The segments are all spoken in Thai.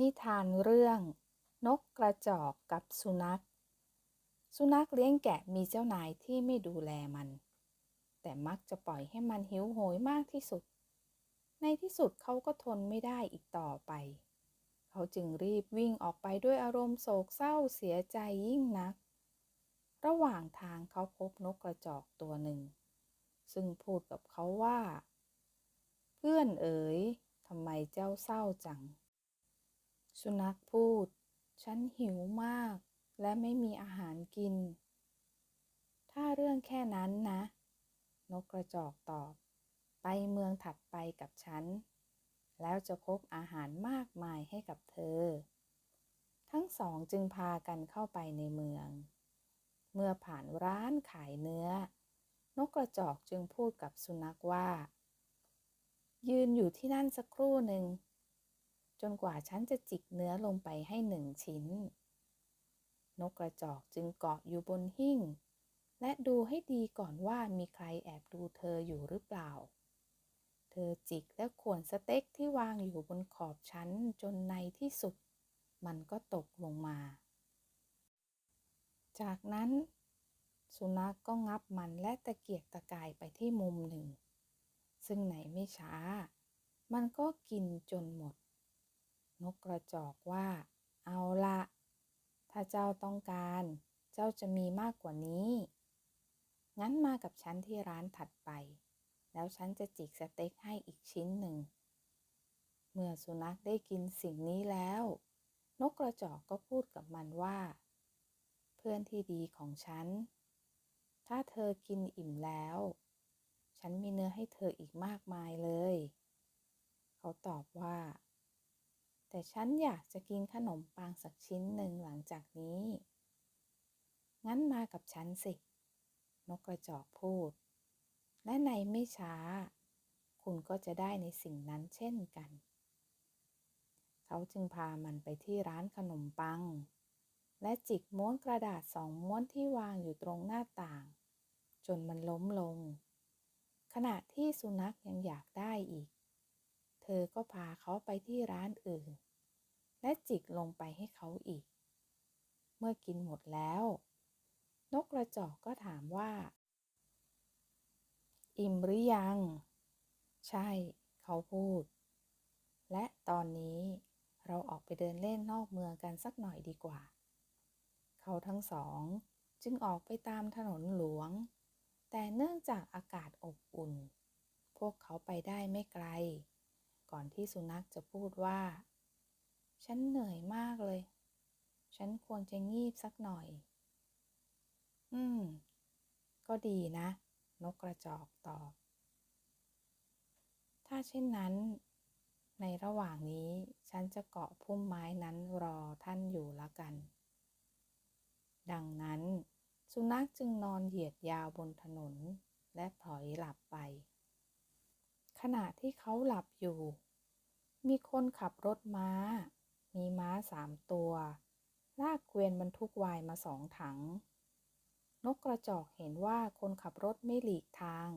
นิทานเรื่อง นกกระจอกกับสุนัข สุนัขเลี้ยงแกะมีเจ้านายที่ไม่ดูแลมัน แต่มักจะปล่อยให้มันหิวโหยมากที่สุด ในที่สุดเขาก็ทนไม่ได้อีกต่อไป เขาจึงรีบวิ่งออกไปด้วยอารมณ์โศกเศร้าเสียใจยิ่งนัก ระหว่างทางเขาพบนกกระจอกตัวหนึ่ง ซึ่งพูดกับเขาว่า เพื่อนเอ๋ยทำไมเจ้าเศร้าจัง สุนัขพูด ฉันหิวมาก และไม่มีอาหารกิน ถ้าเรื่องแค่นั้นนะ นกกระจอกตอบ ไปเมืองถัดไปกับฉัน แล้วจะพบอาหารมากมายให้กับเธอ ทั้งสองจึงพากันเข้าไปในเมือง เมื่อผ่านร้านขายเนื้อ นกกระจอกจึงพูดกับสุนัขว่า ยืนอยู่ที่นั่นสักครู่หนึ่ง จนกว่าฉันจะจิกเนื้อลงไปให้หนึ่งชิ้น นกกระจอกจึงเกาะอยู่บนหิ้ง และดูให้ดีก่อนว่ามีใครแอบดูเธออยู่หรือเปล่า เธอจิกและข่วนสเต็กที่วางอยู่บนขอบชั้นจนในที่สุด มันก็ตกลงมา จากนั้น สุนัขกก็งับมันและตะเกียกตะกายไปที่มุมหนึ่ง ซึ่งไหนไม่ช้า มันก็กินจนหมด นกกระจอกว่า เอาละ ถ้าเจ้าต้องการ เจ้าจะมีมากกว่านี้ งั้นมากับฉันที่ร้านถัดไป แล้วฉันจะจิกสเต็กให้อีกชิ้นหนึ่ง เมื่อสุนัขได้กินสิ่งนี้แล้ว นกกระจอกก็พูดกับมันว่า เพื่อนที่ดีของฉัน ถ้าเธอกินอิ่มแล้ว ฉันมีเนื้อให้เธออีกมากมายเลย เขาตอบว่า แต่ฉันอยากจะกินขนมปังสักชิ้นหนึ่งหลังจากนี้ งั้นมากับฉันสิ นกกระจอกพูด และในไม่ช้า คุณก็จะได้ในสิ่งนั้นเช่นกัน เขาจึงพามันไปที่ร้านขนมปัง และจิกม้วนกระดาษสองม้วนที่วางอยู่ตรงหน้าต่าง จนมันล้มลง ขณะที่สุนัขยังอยากได้อีกเธอก็พาเขาไปที่ร้านอื่น และจิกลงไปให้เขาอีก เมื่อกินหมดแล้ว นกกระจอกก็ถามว่า อิ่มหรือยัง ใช่ เขาพูด และตอนนี้เราออกไปเดินเล่นนอกเมืองกันสักหน่อยดีกว่า เขาทั้งสองจึงออกไปตามถนนหลวง แต่เนื่องจากอากาศอบอุ่น พวกเขาไปได้ไม่ไกล ก่อนที่สุนัขจะพูดว่า ฉันเหนื่อยมากเลย ฉันควรจะงีบสักหน่อย อืม ก็ดีนะ นกกระจอกตอบ ถ้าเช่นนั้น ในระหว่างนี้ฉันจะเกาะพุ่มไม้นั้นรอท่านอยู่ละกัน ดังนั้น สุนัขจึงนอนเหยียดยาวบนถนนและพลอยหลับไป ขณะที่เขาหลับอยู่ มีคนขับรถม้า มีม้าสามตัว ลากเกวียนบรรทุกวายมาสองถัง นกกระจอกเห็นว่าคนขับรถไม่หลีกทาง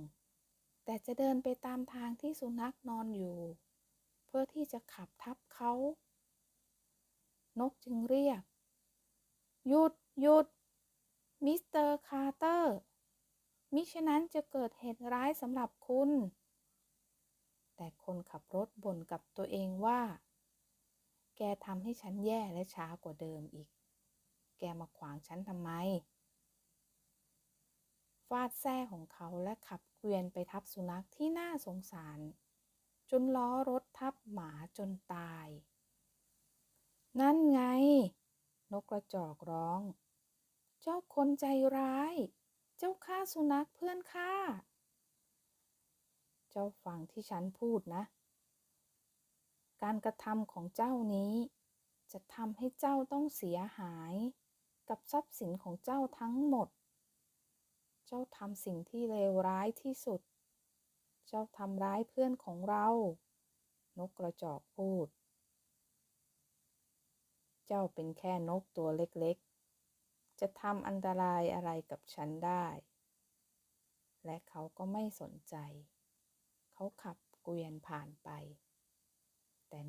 แต่จะเดินไปตามทางที่สุนัขนอนอยู่ เพื่อที่จะขับทับเขา นกจึงเรียก หยุดหยุด มิสเตอร์คาร์เตอร์ มิฉะนั้นจะเกิดเหตุร้ายสำหรับคุณ แต่คนขับรถบ่นกับตัวเองว่า แกทำให้ฉันแย่และช้ากว่าเดิมอีก แกมาขวางฉันทำไม ฟาดแส้ของเขาและขับเกวียนไปทับสุนัขที่น่าสงสาร จนล้อรถทับหมาจนตาย นั่นไง นกกระจอกร้อง เจ้าคนใจร้าย เจ้าฆ่าสุนัขเพื่อนข้า เจ้าฟังที่ฉันพูดนะ การกระทำของเจ้านี้ จะทำให้เจ้าต้องเสียหาย กับทรัพย์สินของเจ้าทั้งหมด เจ้าทำสิ่งที่เลวร้ายที่สุด เจ้าทำร้ายเพื่อนของเรา นกกระจอกพูด เจ้าเป็นแค่นกตัวเล็กๆ จะทำอันตรายอะไรกับฉันได้ และเขาก็ไม่สนใจ เขาขับเกวียนผ่านไป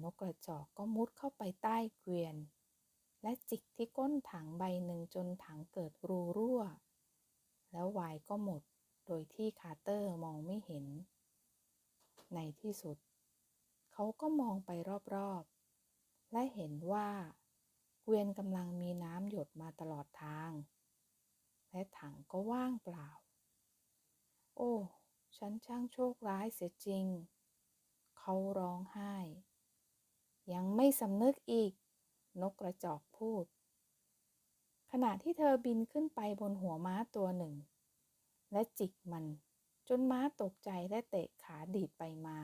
นกกระจอกก็มุดเข้าไปใต้เกวียน และจิกที่ก้นถังใบหนึ่งจนถังเกิดรูรั่ว แล้วไวน์ก็หมดโดยที่คาร์เตอร์มองไม่เห็น ในที่สุด เขาก็มองไปรอบๆ และเห็นว่า เกวียนกำลังมีน้ำหยดมาตลอดทาง และถังก็ว่างเปล่า โอ้ ฉันช่างโชคร้ายเสียจริง เขาร้องไห้ ยังไม่สำนึกอีก นกกระจอกพูด ขณะที่เธอบินขึ้นไปบนหัวม้าตัวหนึ่ง และจิกมันจนม้าตกใจและเตะขาดีดไปมา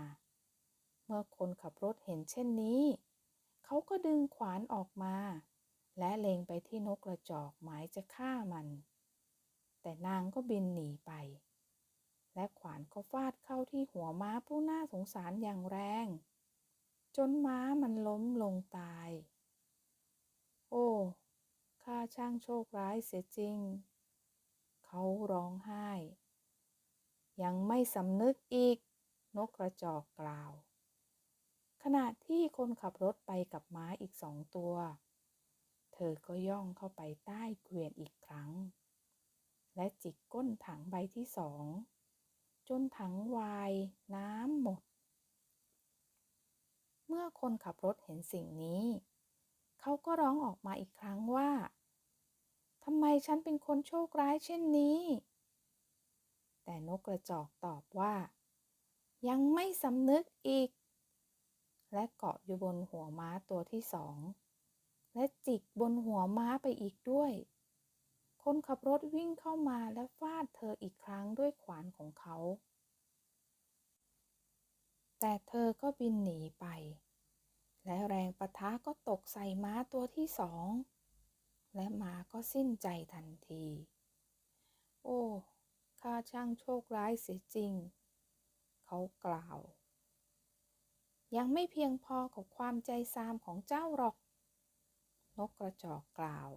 เมื่อคนขับรถเห็นเช่นนี้ เขาก็ดึงขวานออกมา และเล็งไปที่นกกระจอกหมายจะฆ่ามัน แต่นางก็บินหนีไป และขวานก็ฟาดเข้าที่หัวม้าผู้น่าสงสารอย่างแรง จนม้ามันล้มลงตาย โอ้ข้าช่างโชคร้ายเสียจริง เขาร้องไห้ ยังไม่สำนึกอีก นกกระจอกกล่าว ขณะที่คนขับรถไปกับม้าอีกสองตัว เธอก็ย่องเข้าไปใต้เกวียนอีกครั้ง และจิกก้นถังใบที่สอง จนถังวายน้ำหมด เมื่อคนขับรถเห็นสิ่งนี้ เขาก็ร้องออกมาอีกครั้งว่าทำไมฉันเป็นคนโชคร้ายเช่นนี้ แต่นกกระจอกตอบว่า ยังไม่สำนึกอีก และเกาะอยู่บนหัวม้าตัวที่สอง และจิกบนหัวม้าไปอีกด้วย คนขับรถวิ่งเข้ามาและฟาดเธออีกครั้งด้วยขวานของเขา แต่เธอก็บินหนีไป และแรงปะทะก็ตกใส่ม้าตัวที่สอง และม้าก็สิ้นใจทันที โอ้ข้าช่างโชคร้ายเสียจริง เขากล่าว ยังไม่เพียงพอกับความใจซามของเจ้าหรอก นกกระจอกกล่าว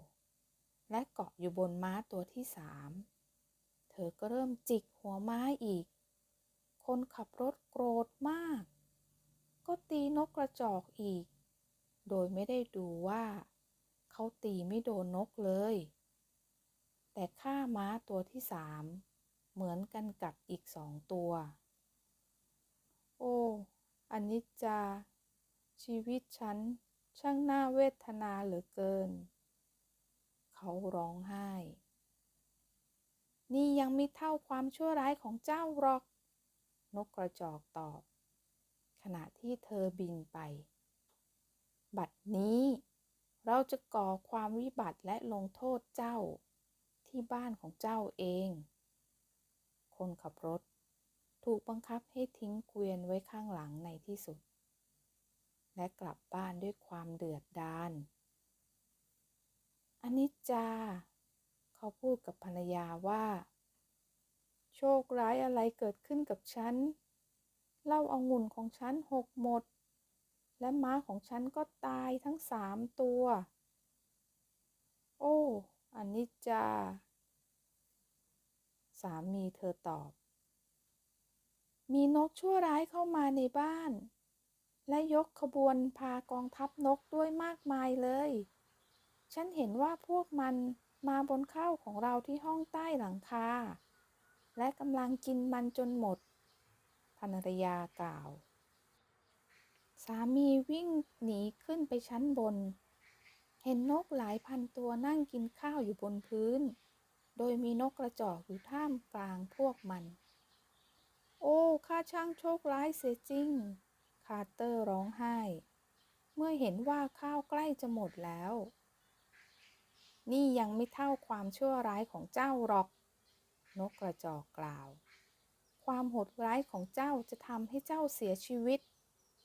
และเกาะอยู่บนม้าตัวที่สาม เธอก็เริ่มจิกหัวม้าอีก คนขับรถโกรธมาก ก็ตีนกกระจอกอีก โดยไม่ได้ดูว่า เขาตีไม่โดนนกเลย แต่ฆ่าม้าตัวที่สามเหมือนกันกับอีกสองตัว โอ้อันนี้จา ชีวิตฉันช่างน่าเวทนาเหลือเกิน เขาร้องไห้ นี่ยังไม่เท่าความชั่วร้ายของเจ้าหรอก นกกระจอกตอบ ขณะที่เธอบินไป บัดนี้เราจะก่อความวิบัติและลงโทษเจ้าที่บ้านของเจ้าเอง คนขับรถถูกบังคับให้ทิ้งเกวียนไว้ข้างหลังในที่สุด และกลับบ้านด้วยความเดือดดาลอนิจจา เขาพูดกับภรรยาว่า โชคร้ายอะไรเกิดขึ้นกับฉันเหล้าเอางุ่นของฉันหกหมด และม้าของฉันก็ตายทั้งสามตัว โอ้อนิจจาสามีเธอตอบ มีนกชั่วร้ายเข้ามาในบ้าน และยกขบวนพากองทัพนกด้วยมากมายเลย ฉันเห็นว่าพวกมันมาบนข้าวของเราที่ห้องใต้หลังคา และกำลังกินมันจนหมด ภรรยากล่าว สามีวิ่งหนีขึ้นไปชั้นบน เห็นนกหลายพันตัวนั่งกินข้าวอยู่บนพื้น โดยมีนกกระจอกอยู่ท่ามกลางพวกมัน โอ้ข้าช่างโชคร้ายเสียจริง คาร์เตอร์ร้องไห้ เมื่อเห็นว่าข้าวใกล้จะหมดแล้ว นี่ยังไม่เท่าความชั่วร้ายของเจ้าหรอก นกกระจอกกล่าว ความโหดร้ายของเจ้าจะทำให้เจ้าเสียชีวิต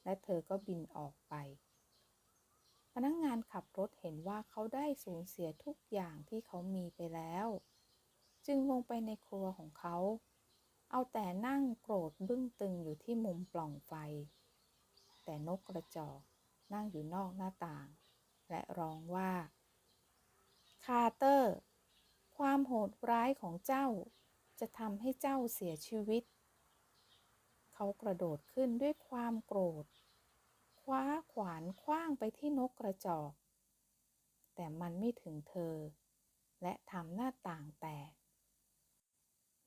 และเธอก็บินออกไป พนักงงานขับรถเห็นว่าเขาได้สูญเสียทุกอย่างที่เขามีไปแล้ว จึงลงไปในครัวของเขา เอาแต่นั่งโกรธบึ้งตึงอยู่ที่มุมปล่องไฟ แต่นกกระจอกนั่งอยู่นอกหน้าต่าง และร้องว่า คาร์เตอร์ ความโหดร้ายของเจ้า จะทำให้เจ้าเสียชีวิต เขากระโดดขึ้นด้วยความโกรธ คว้าขวานคว้างไปที่นกกระจอก แต่มันไม่ถึงเธอ และทำหน้าต่างแตก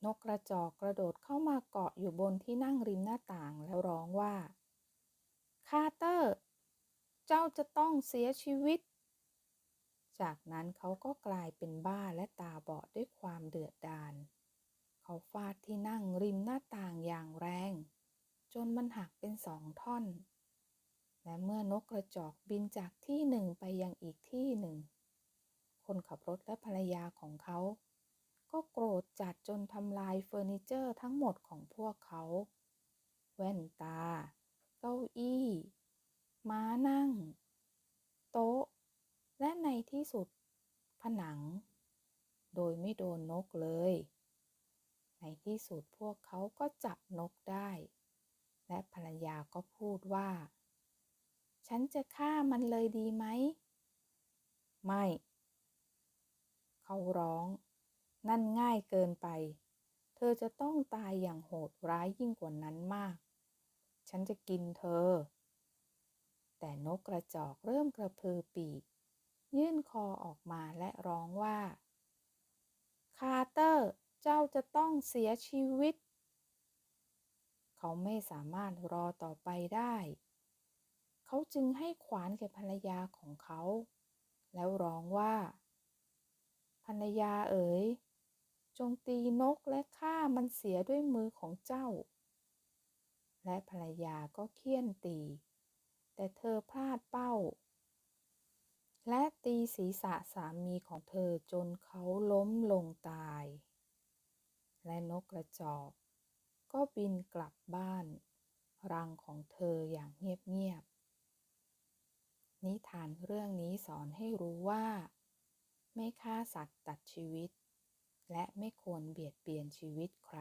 นกกระจอกกระโดดเข้ามาเกาะอยู่บนที่นั่งริมหน้าต่างแล้วร้องว่า คาร์เตอร์ เจ้าจะต้องเสียชีวิต จากนั้นเขาก็กลายเป็นบ้าและตาบอดด้วยความเดือดดาล เขาฟาดที่นั่งริมหน้าต่างอย่างแรง จนมันหักเป็นสองท่อน และเมื่อนกกระจอกบินจากที่หนึ่งไปยังอีกที่หนึ่ง คนขับรถและภรรยาของเขา ก็โกรธจัดจนทำลายเฟอร์นิเจอร์ทั้งหมดของพวกเขา แว่นตา เก้าอี้ ม้านั่ง โต๊ะ และในที่สุดผนัง โดยไม่โดนนกเลย ในที่สุดพวกเขาก็จับนกได้ และภรรยาก็พูดว่า ฉันจะฆ่ามันเลยดีไหม ไม่ เขาร้อง นั่นง่ายเกินไป เธอจะต้องตายอย่างโหดร้ายยิ่งกว่านั้นมาก ฉันจะกินเธอ แต่นกกระจอกเริ่มกระพือปีก ยื่นคอออกมาและร้องว่า คาร์เตอร์ เจ้าจะต้องเสียชีวิต เขาไม่สามารถรอต่อไปได้ เขาจึงให้ขวานแก่ภรรยาของเขา แล้วร้องว่า ภรรยาเอ๋ย จงตีนกและฆ่ามันเสียด้วยมือของเจ้า และภรรยาก็เคี่ยนตี แต่เธอพลาดเป้า และตีศีรษะสามีของเธอจนเขาล้มลงตาย และนกกระจอก ก็บินกลับบ้าน รังของเธออย่างเงียบๆ นิทานเรื่องนี้สอนให้รู้ว่า ไม่ฆ่าสัตว์ตัดชีวิต และไม่ควรเบียดเบียนชีวิตใคร